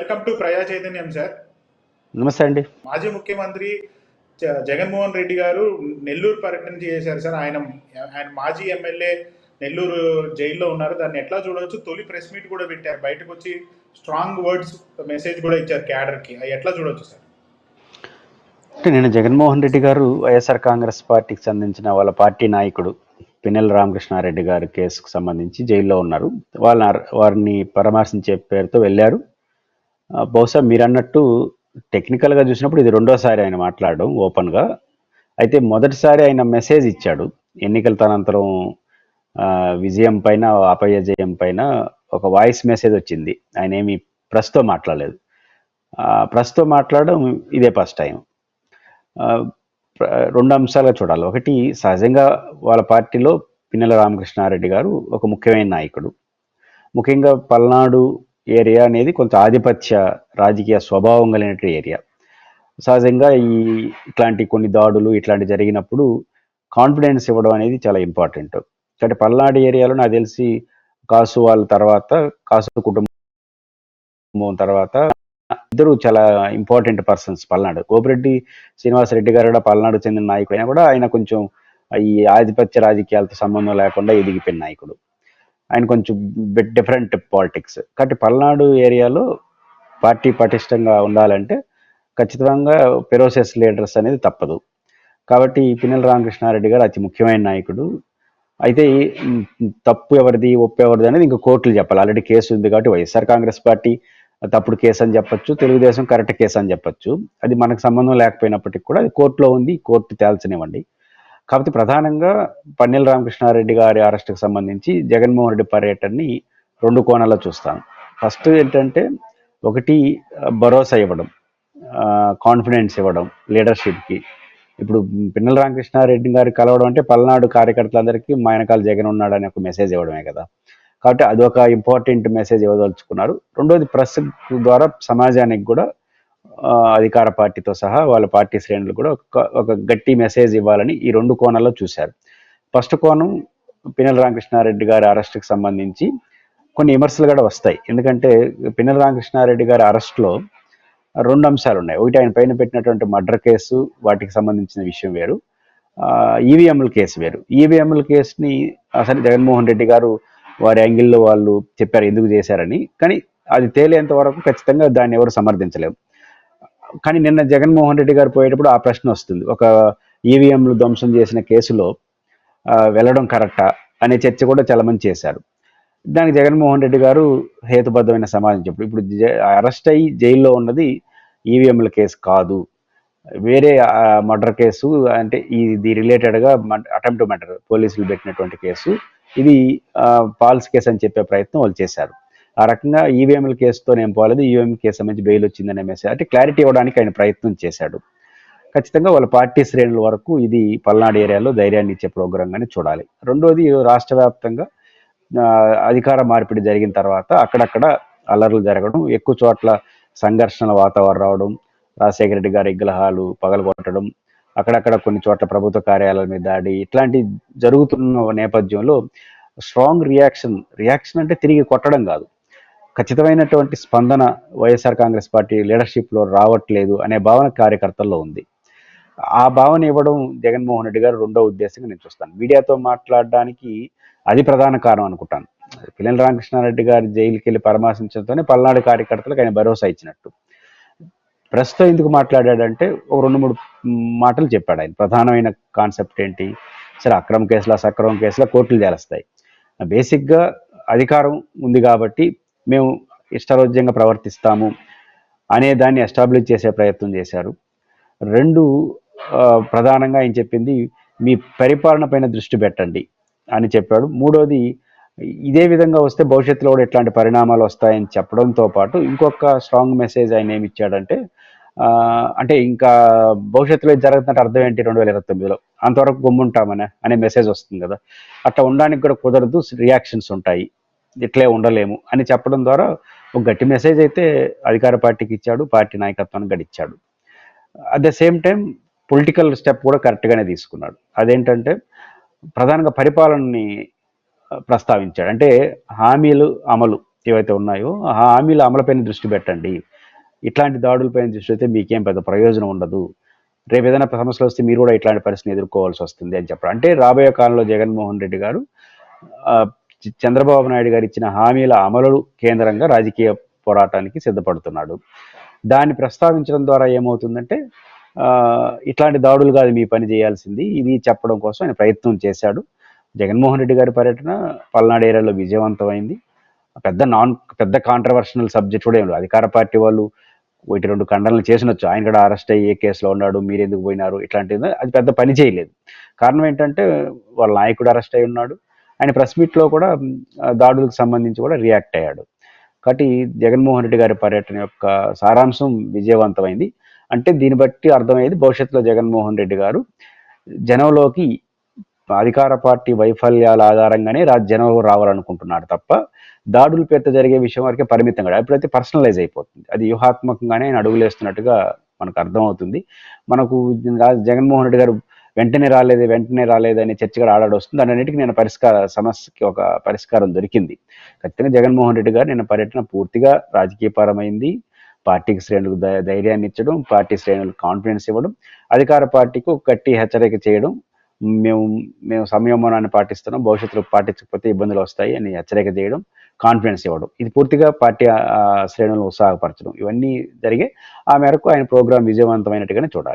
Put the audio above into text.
Welcome to ప్రజా చైతన్యం sir నమస్తే అండి. మాజీ ముఖ్యమంత్రి జగన్మోహన్ రెడ్డి గారు నెల్లూరు పర్యటన చేశారు సార్ ఆయన ఆయన మాజీ ఎమ్మెల్యే నెల్లూరు జైల్లో ఉన్నారు. దాన్ని ఎట్లా చూడవచ్చు? తొలి ప్రెస్ మీట్ కూడా పెట్టారు. బయటకు వచ్చి స్ట్రాంగ్ వర్డ్స్ మెసేజ్ కూడా ఇచ్చారు క్యాడర్కి అది ఎట్లా చూడవచ్చు సార్ అంటే నేను జగన్మోహన్ రెడ్డి గారు వైఎస్ఆర్ కాంగ్రెస్ పార్టీకి సంబంధించిన వాళ్ళ పార్టీ నాయకుడు పిన్నెల రామకృష్ణారెడ్డి గారి కేసుకు సంబంధించి జైల్లో ఉన్నారు. వాళ్ళ వారిని పరామర్శించే పేరుతో వెళ్ళారు. బహుశా మీరు అన్నట్టు టెక్నికల్గా చూసినప్పుడు ఇది రెండోసారి ఆయన మాట్లాడడం ఓపెన్గా. అయితే మొదటిసారి ఆయన మెసేజ్ ఇచ్చాడు. ఎన్నికల తనంతరం విజయం పైన అపజయం పైన ఒక వాయిస్ మెసేజ్ వచ్చింది. ఆయన ఏమి ప్రెస్తో మాట్లాడలేదు. ఆ, ప్రెస్తో మాట్లాడడం ఇదే ఫస్ట్ టైం. రెండు అంశాలుగా చూడాలి. ఒకటి సహజంగా వాళ్ళ పార్టీలో పిన్నెల రామకృష్ణారెడ్డి గారు ఒక ముఖ్యమైన నాయకుడు. ముఖ్యంగా పల్నాడు ఏరియా అనేది కొంత ఆధిపత్య రాజకీయ స్వభావం కలిగిన ఏరియా సహజంగా ఈ ఇట్లాంటి కొన్ని దాడులు ఇట్లాంటి జరిగినప్పుడు కాన్ఫిడెన్స్ ఇవ్వడం అనేది చాలా ఇంపార్టెంట్ కాబట్టి పల్నాడు ఏరియాలో నాకు తెలిసి కాసు వాళ్ళ తర్వాత కాసు కుటుంబం తర్వాత ఇద్దరు చాలా ఇంపార్టెంట్ పర్సన్స్ పల్నాడు. గోపిరెడ్డి శ్రీనివాసరెడ్డి గారు కూడా పల్నాడు చెందిన నాయకుడు. అయినా కూడా ఆయన కొంచెం ఈ ఆధిపత్య రాజకీయాలతో సంబంధం లేకుండా ఎదిగిపోయిన నాయకుడు. ఆయన కొంచెం బిట్ డిఫరెంట్ పాలిటిక్స్ కాబట్టి పల్నాడు ఏరియాలో పార్టీ పటిష్టంగా ఉండాలంటే ఖచ్చితంగా పెరోసెస్ లీడర్స్ అనేది తప్పదు. కాబట్టి పిన్నెల రామకృష్ణారెడ్డి గారు అతి ముఖ్యమైన నాయకుడు. అయితే తప్పు ఎవరిది ఒప్పు ఎవరిది అనేది ఇంకా కోర్టులు చెప్పాలి. ఆల్రెడీ కేసు ఉంది కాబట్టి వైఎస్ఆర్ కాంగ్రెస్ పార్టీ తప్పుడు కేసు అని చెప్పొచ్చు తెలుగుదేశం కరెక్ట్ కేసు అని చెప్పొచ్చు. అది మనకు సంబంధం లేకపోయినప్పటికీ కూడా అది కోర్టులో ఉంది కోర్టు తేల్చనివ్వండి. కాబట్టి ప్రధానంగా పన్నెల రామకృష్ణారెడ్డి గారి అరెస్ట్కి సంబంధించి జగన్మోహన్ రెడ్డి పర్యటనని రెండు కోణాల్లో చూస్తాను ఫస్ట్ ఏంటంటే ఒకటి భరోసా ఇవ్వడం కాన్ఫిడెన్స్ ఇవ్వడం లీడర్షిప్కి ఇప్పుడు పిన్నెల రామకృష్ణారెడ్డి గారు కలవడం అంటే పల్నాడు కార్యకర్తలందరికీ మా వెనకాల జగన్ ఉన్నాడని ఒక మెసేజ్ ఇవ్వడమే కదా. కాబట్టి అదొక ఇంపార్టెంట్ మెసేజ్ ఇవ్వదలుచుకున్నారు. రెండోది ప్రెస్ ద్వారా సమాజానికి కూడా అధికార పార్టీతో సహా వాళ్ళ పార్టీ శ్రేణులు కూడా ఒక ఒక గట్టి మెసేజ్ ఇవ్వాలని ఈ రెండు కోణాల్లో చూశారు. ఫస్ట్ కోణం పినల్ రామకృష్ణారెడ్డి గారి అరెస్ట్కి సంబంధించి కొన్ని విమర్శలు కూడా వస్తాయి. ఎందుకంటే పినల్ రామకృష్ణారెడ్డి గారి అరెస్ట్లో రెండు అంశాలు ఉన్నాయి. ఒకటి ఆయన పైన పెట్టినటువంటి మర్డర్ కేసు వాటికి సంబంధించిన విషయం వేరు. ఈవీఎంల కేసు వేరు. ఈవీఎంల కేసుని అసలు జగన్మోహన్ రెడ్డి గారు వారి యాంగిల్లో వాళ్ళు చెప్పారు ఎందుకు చేశారని. కానీ అది తేలేంత వరకు ఖచ్చితంగా దాన్ని ఎవరు సమర్థించలేము కానీ నిన్న జగన్మోహన్ రెడ్డి గారు పోయేటప్పుడు ఆ ప్రశ్న వస్తుంది. ఒక ఈవీఎంలు ధ్వంసం చేసిన కేసులో వెళ్ళడం కరెక్టా? అనే చర్చ కూడా చలమని చేశారు. దానికి జగన్మోహన్ రెడ్డి గారు హేతుబద్ధమైన సమాధానం చెప్పారు. ఇప్పుడు అరెస్ట్ అయ్యి జైల్లో ఉన్నది ఈవీఎంల కేసు కాదు. వేరే మర్డర్ కేసు అంటే ఇది రిలేటెడ్గా అటెంప్ట్ మర్డర్ పోలీసులు పెట్టినటువంటి కేసు. ఇది పాల్స్ కేసు అని చెప్పే ప్రయత్నం వాళ్ళు చేశారు. ఆ రకంగా ఈవీఎంల కేసుతో నేను పోలేదు. ఈవీఎం కేసు సంబంధించి బెయిల్ వచ్చిందనే మెసేజ్ అంటే క్లారిటీ ఇవ్వడానికి ఆయన ప్రయత్నం చేశాడు. ఖచ్చితంగా వాళ్ళ పార్టీ శ్రేణుల వరకు ఇది పల్నాడు ఏరియాలో ధైర్యాన్ని ఇచ్చే ప్రోగ్రాంగానే చూడాలి. రెండోది రాష్ట్ర వ్యాప్తంగా అధికార మార్పిడి జరిగిన తర్వాత అక్కడక్కడ అల్లర్లు జరగడం ఎక్కువ చోట్ల సంఘర్షణల వాతావరణం రావడం రాజశేఖర రెడ్డి గారి విగ్రహాలు పగలగొట్టడం అక్కడక్కడ కొన్ని చోట్ల ప్రభుత్వ కార్యాలయాల మీద దాడి ఇట్లాంటి జరుగుతున్న నేపథ్యంలో స్ట్రాంగ్ రియాక్షన్ రియాక్షన్ అంటే తిరిగి కొట్టడం కాదు. ఖచ్చితమైనటువంటి స్పందన వైఎస్ఆర్ కాంగ్రెస్ పార్టీ లీడర్షిప్లో రావట్లేదు అనే భావన కార్యకర్తల్లో ఉంది. ఆ భావన ఇవ్వడం జగన్మోహన్ రెడ్డి గారు రెండో ఉద్దేశంగా నేను చూస్తాను. మీడియాతో మాట్లాడడానికి అది ప్రధాన కారణం అనుకుంటాను. పిల్లల రామకృష్ణారెడ్డి గారు జైలుకి వెళ్ళి పరామర్శించడంతోనే పల్నాడు కార్యకర్తలకు ఆయన భరోసా ఇచ్చినట్టు. ప్రస్తుతం ఎందుకు మాట్లాడాడంటే ఒక రెండు మూడు మాటలు చెప్పాడు ఆయన. ప్రధానమైన కాన్సెప్ట్ ఏంటి? సరే అక్రమ కేసుల సక్రమ కేసుల కోర్టులు చేస్తాయి బేసిక్గా అధికారం ఉంది కాబట్టి మేము ఇష్టారోజ్యంగా ప్రవర్తిస్తాము అనే దాన్ని ఎస్టాబ్లిష్ చేసే ప్రయత్నం చేశారు. రెండు ప్రధానంగా ఆయన చెప్పింది మీ పరిపాలన పైన దృష్టి పెట్టండి అని చెప్పాడు. మూడోది ఇదే విధంగా వస్తే భవిష్యత్తులో కూడా ఇట్లాంటి పరిణామాలు వస్తాయని చెప్పడంతో పాటు ఇంకొక స్ట్రాంగ్ మెసేజ్ ఆయన ఏమి ఇచ్చాడంటే అంటే ఇంకా భవిష్యత్తులో జరుగుతున్నట్టు అర్థం ఏంటి రెండు వేల ఇరవై తొమ్మిదిలో? అంతవరకు గమ్ముంటామనే అనే మెసేజ్ వస్తుంది కదా. అట్లా ఉండడానికి కూడా కుదరదు రియాక్షన్స్ ఉంటాయి. ఇట్లే ఉండలేము అని చెప్పడం ద్వారా ఒక గట్టి మెసేజ్ అయితే అధికార పార్టీకి ఇచ్చాడు పార్టీ నాయకత్వానికి గడిచ్చాడు at the same time political step కూడా కరెక్ట్గానే తీసుకున్నాడు. అదేంటంటే ప్రధానంగా పరిపాలనని ప్రస్తావించాడు. అంటే హామీలు అమలు ఏవైతే ఉన్నాయో ఆ హామీల అమలుపైన దృష్టి పెట్టండి. ఇట్లాంటి దాడులపైన దృష్టి అయితే మీకేం పెద్ద ప్రయోజనం ఉండదు. రేపు ఏదైనా సమస్యలు వస్తే మీరు కూడా ఇట్లాంటి పరిస్థితిని ఎదుర్కోవాల్సి వస్తుంది అని చెప్పడం. అంటే రాబోయే కాలంలో జగన్మోహన్ రెడ్డి గారు చంద్రబాబు నాయుడు గారు ఇచ్చిన హామీల అమలు కేంద్రంగా రాజకీయ పోరాటానికి సిద్ధపడుతున్నాడు. దాన్ని ప్రస్తావించడం ద్వారా ఏమవుతుందంటే ఇట్లాంటి దాడులు కాదు మీ పని చేయాల్సింది. ఇది చెప్పడం కోసం ఆయన ప్రయత్నం చేశాడు. జగన్మోహన్ రెడ్డి గారి పర్యటన పల్నాడు ఏరియాలో విజయవంతమైంది. పెద్ద నాన్ పెద్ద కాంట్రవర్షనల్ సబ్జెక్ట్ కూడా ఏం లేదు. అధికార పార్టీ వాళ్ళు ఒకటి రెండు ఖండనలు చేసినొచ్చు. ఆయన కూడా అరెస్ట్ అయ్యి ఏ కేసులో ఉన్నాడు మీరు ఎందుకు పోయినారు ఇట్లాంటిది అది పెద్ద పని చేయలేదు. కారణం ఏంటంటే వాళ్ళ నాయకుడు అరెస్ట్ అయి ఉన్నాడు. ఆయన ప్రెస్ మీట్లో కూడా దాడులకు సంబంధించి కూడా రియాక్ట్ అయ్యాడు. కాబట్టి జగన్మోహన్ రెడ్డి గారి పర్యటన యొక్క సారాంశం విజయవంతమైంది. అంటే దీన్ని బట్టి అర్థమయ్యేది భవిష్యత్తులో జగన్మోహన్ రెడ్డి గారు జనంలోకి అధికార పార్టీ వైఫల్యాల ఆధారంగానే జనంలో రావాలనుకుంటున్నాడు తప్ప దాడులు పేరుతో జరిగే విషయం వరకే పరిమితం కాదు. ఎప్పుడైతే పర్సనలైజ్ అయిపోతుంది. అది వ్యూహాత్మకంగానే ఆయన అడుగులేస్తున్నట్టుగా మనకు అర్థమవుతుంది. మనకు జగన్మోహన్ రెడ్డి గారు వెంటనే రాలేదు వెంటనే రాలేదు అనే చర్చ కూడా ఆడాడు వస్తుంది. అన్నిటికీ నేను పరిష్కార సమస్యకి ఒక పరిష్కారం దొరికింది. ఖచ్చితంగా జగన్మోహన్ రెడ్డి గారు నేను పర్యటన పూర్తిగా రాజకీయపరమైంది. పార్టీకి శ్రేణులకు ధైర్యాన్ని ఇచ్చడం పార్టీ శ్రేణులకు కాన్ఫిడెన్స్ ఇవ్వడం అధికార పార్టీకు గట్టి హెచ్చరిక చేయడం మేము మేము సంయమనాన్ని పాటిస్తున్నాం భవిష్యత్తులో పాటించకపోతే ఇబ్బందులు వస్తాయి అని హెచ్చరిక చేయడం కాన్ఫిడెన్స్ ఇవ్వడం. ఇది పూర్తిగా పార్టీ శ్రేణులను ఉత్సాహపరచడం. ఇవన్నీ జరిగే ఆ మేరకు ఆయన ప్రోగ్రాం విజయవంతమైనట్టుగానే చూడాలి.